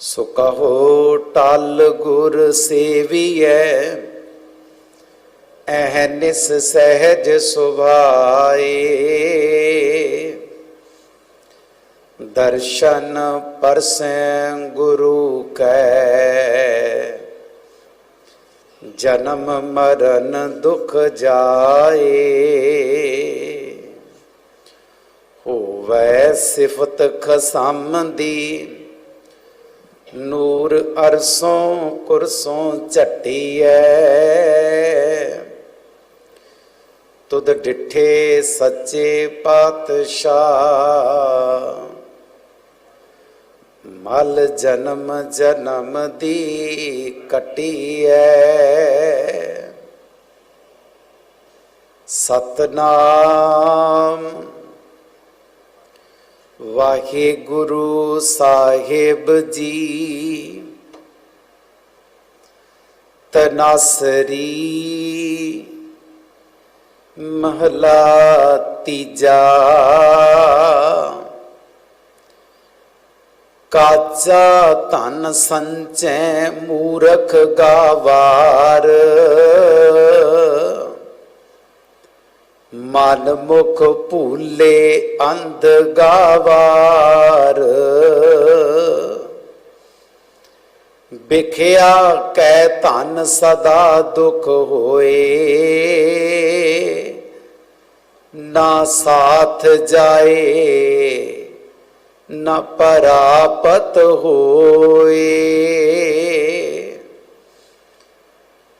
ਸੋ ਕਹੋ, ਟਲ ਗੁਰ ਸੇਵੀਐ ਅਹਨਿਸ ਸਹਿਜ ਸੁਭਾਏ। ਦਰਸ਼ਨ ਪਰਸੈ ਗੁਰੂ ਕੈ, ਜਨਮ ਮਰਨ ਦੁਖ ਜਾਏ। ਹੋਵੈ ਸਿਫਤ ਖਸਮ ਦੀ ਨੂਰ ਅਰਸੋਂ ਕੁਰਸੋਂ ਝਟੀਐ। ਤੁਧ ਡਿਠੇ ਸੱਚੇ ਪਾਤਸ਼ਾਹ। ਮਲ ਜਨਮ ਜਨਮ ਦੀ ਕਟੀਐ। ਸਤਨਾਮ ਵਾਹਿਗੁਰੂ ਸਾਹਿਬ ਜੀ। ਤਨਾਸਰੀ ਮਹਲਾ ਤੀਜਾ। ਕਾਚਾ ਧਨ ਸੰਚੈ ਮੂਰਖ ਗਾਵਾਰ। ਮਨ ਮੁਖ ਭੂਲੇ ਅੰਧ ਗਾਵਾਰ। ਵਿਖਿਆ ਕੈ ਧਨ ਸਦਾ ਦੁਖ ਹੋਏ। ਨਾ ਸਾਥ ਜਾਏ, ਨਾ ਪਰਾਪਤ ਹੋਏ।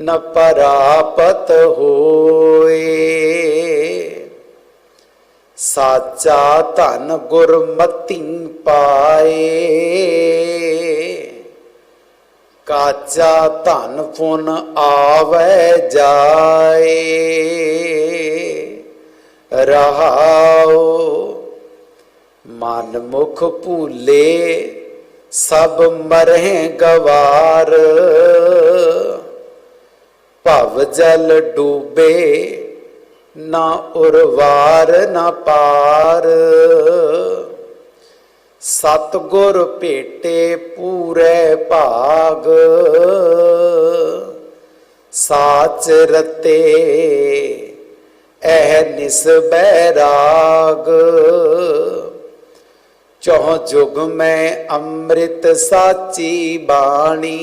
ਨ ਪਰਾਪਤ ਹੋਏ। ਸਾਚਾ ਧਨ ਗੁਰਮਤੀ ਪਾਏ। ਕਾਚਾ ਧਨ ਪੁਨ ਆਵੇ ਜਾਏ। ਰਹਾਓ ਮਨ ਮੁਖ ਭੂਲੇ ਸਭ ਮਰਹਿ ਗਵਾਰ। ਭਵ ਜਲ ਡੂਬੇ, ਨਾ ਉਰਵਾਰ, ਨਾ ਪਾਰ। ਸਤਗੁਰ ਭੇਟੇ ਪੂਰੇ ਭਾਗ। ਸਾਚ ਰਤੇ, ਇਹ ਨਿਸਬੈ ਰਾਗ। ਚੌ ਜੁਗ ਮੈਂ ਅੰਮ੍ਰਿਤ ਸਾਚੀ ਬਾਣੀ।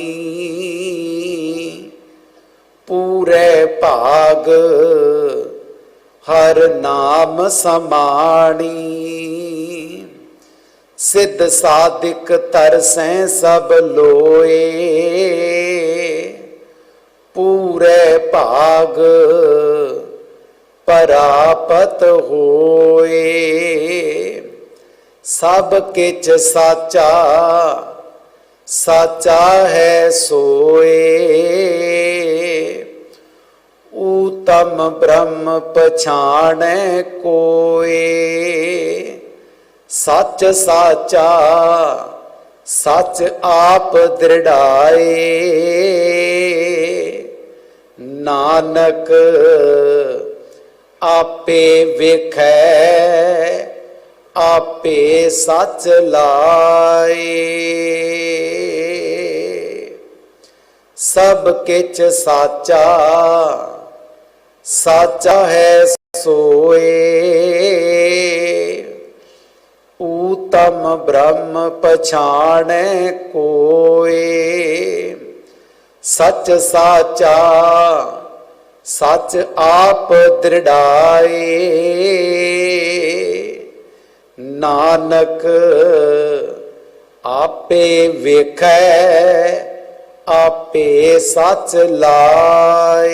ਪੂਰੇ ਭਾਗ। ਹਰ ਨਾਮ ਸਮਾਣੀ। ਸਿੱਧ ਸਾਧਿਕ ਤਰਸੈ ਸਭ ਲੋਏ। ਪੂਰੇ ਭਾਗ ਪਰਾਪਤ ਹੋਏ। ਸਭ ਕਿਛ ਸਾਚਾ ਸਾਚਾ ਹੈ ਸੋਏ। ਊਤਮ ਬ੍ਰਹਮ ਪਛਾਣੈ ਕੋਏ। ਸੱਚ ਸਾਚਾ, ਸੱਚ ਆਪ ਦ੍ਰਿੜਾਏ। ਨਾਨਕ ਆਪੇ ਵੇਖੈ, ਆਪੇ ਸੱਚ ਲਾਏ। ਸਭ ਕਿਛ ਸਾਚਾ ਸਾਚਾ ਹੈ ਸੋਏ। ਊਤਮ ਬ੍ਰਹਮ ਪਛਾਣੈ ਕੋਏ। ਸਚ ਸਾਚਾ, ਸਚ ਆਪ ਦ੍ਰਿੜਾਏ। ਨਾਨਕ, ਆਪੇ ਵੇਖੈ, ਆਪੇ ਸੱਚ ਲਾਏ।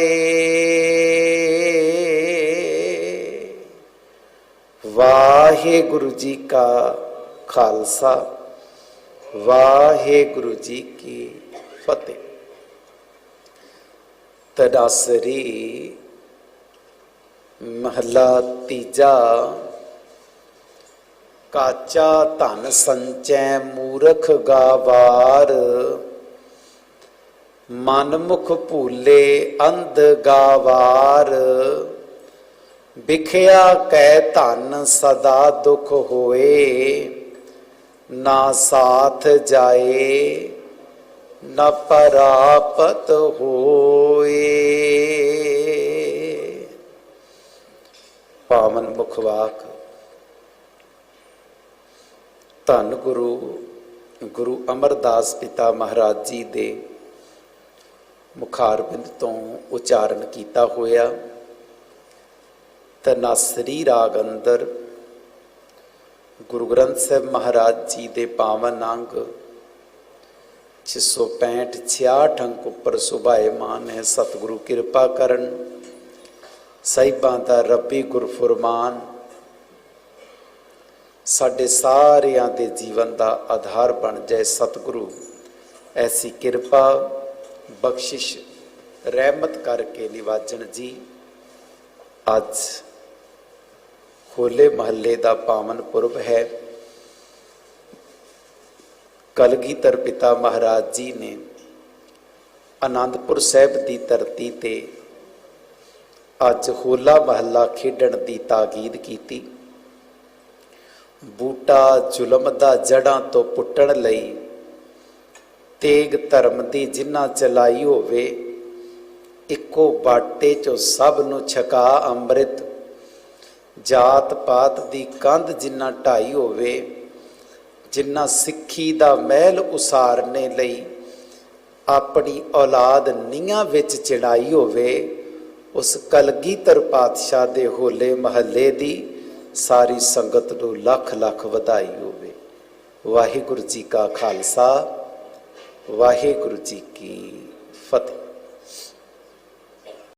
ਵਾਹਿਗੁਰੂ ਜੀ ਕਾ ਖਾਲਸਾ, ਵਾਹਿਗੁਰੂ ਜੀ ਕੀ ਫਤਿਹ। ਤਦਾਸਰੀ ਮਹਲਾ ਤੀਜਾ, ਕਾਚਾ ਧਨ ਸੰਚੈ ਮੂਰਖ ਗਾਵਾਰ ਮਨ ਮੁਖ ਭੂਲੇ ਅੰਧ ਗਾਵਾਰ। ਵਿਖਿਆ ਕੈ ਧਨ ਸਦਾ ਦੁਖ ਹੋਏ, ਨਾ ਸਾਥ ਜਾਏ, ਨਾ ਪਰਾਪਤ ਹੋਏ। ਪਾਵਨ ਮੁਖ ਵਾਕ ਧੰਨ ਗੁਰੂ ਗੁਰੂ ਅਮਰਦਾਸ ਪਿਤਾ ਮਹਾਰਾਜ ਜੀ ਦੇ ਮੁਖਾਰਬਿੰਦ ਤੋਂ ਉਚਾਰਨ ਕੀਤਾ ਹੋਇਆ। ਤਨਾਸਰੀ ਰਾਗ ਅੰਦਰ। ਗੁਰੂ ਗ੍ਰੰਥ ਸਾਹਿਬ ਮਹਾਰਾਜ ਜੀ ਦੇ ਪਾਵਨ ਅੰਗ 665 66 ਅੰਕ ਉੱਪਰ ਸੁਭਾਏਮਾਨ ਹੈ, ਸਤਿਗੁਰੂ ਕਿਰਪਾ ਕਰਨ। ਸਹਿਬਾਂ ਦਾ ਰੱਬੀ ਗੁਰਫੁਰਮਾਨ, ਸਾਡੇ ਸਾਰਿਆਂ ਦੇ ਜੀਵਨ ਦਾ ਆਧਾਰ ਬਣ ਜਾਏ ਸਤਿਗੁਰੂ। ਐਸੀ ਕਿਰਪਾ, ਬਖਸ਼ਿਸ਼, ਰਹਿਮਤ ਕਰਕੇ ਨਿਵਾਜਣ ਜੀ। ਅੱਜ ਹੋਲੇ ਮਹੱਲੇ ਦਾ ਪਾਵਨ ਪੁਰਬ ਹੈ। ਕਲਗੀਧਰ ਪਿਤਾ ਮਹਾਰਾਜ ਜੀ ਨੇ ਆਨੰਦਪੁਰ ਸਾਹਿਬ ਦੀ ਧਰਤੀ ਤੇ ਅੱਜ ਹੋਲਾ ਮਹੱਲਾ ਖੇਡਣ ਦੀ ਤਾਕੀਦ ਕੀਤੀ। ਬੂਟਾ ਜ਼ੁਲਮ ਦਾ ਜੜਾਂ ਤੋਂ ਪੁੱਟਣ ਲਈ ਤੇਗ ਧਰਮ ਦੀ ਜਿੰਨਾ ਚਲਾਈ ਹੋਵੇ, ਇੱਕੋ ਬਾਟੇ ਚੋਂ ਸਭ ਨੂੰ ਛਕਾ ਅੰਮ੍ਰਿਤ। ਜਾਤ ਪਾਤ ਦੀ ਕੰਧ ਜਿੰਨਾ ਢਾਈ ਹੋਵੇ, ਜਿੰਨਾ ਸਿੱਖੀ ਦਾ ਮਹਿਲ ਉਸਾਰਨੇ ਲਈ ਆਪਣੀ ਔਲਾਦ ਨੀਆਂ ਵਿੱਚ ਚੜਾਈ ਹੋਵੇ, ਉਸ ਕਲਗੀਧਰ ਪਾਤਸ਼ਾਹ ਦੇ ਹੋਲੇ ਮਹੱਲੇ ਦੀ ਸਾਰੀ ਸੰਗਤ ਨੂੰ ਲੱਖ ਲੱਖ ਵਧਾਈ ਹੋਵੇ। ਵਾਹਿਗੁਰੂ ਜੀ ਕਾ ਖਾਲਸਾ, ਵਾਹਿਗੁਰੂ ਜੀ ਕੀ ਫਤਿਹ।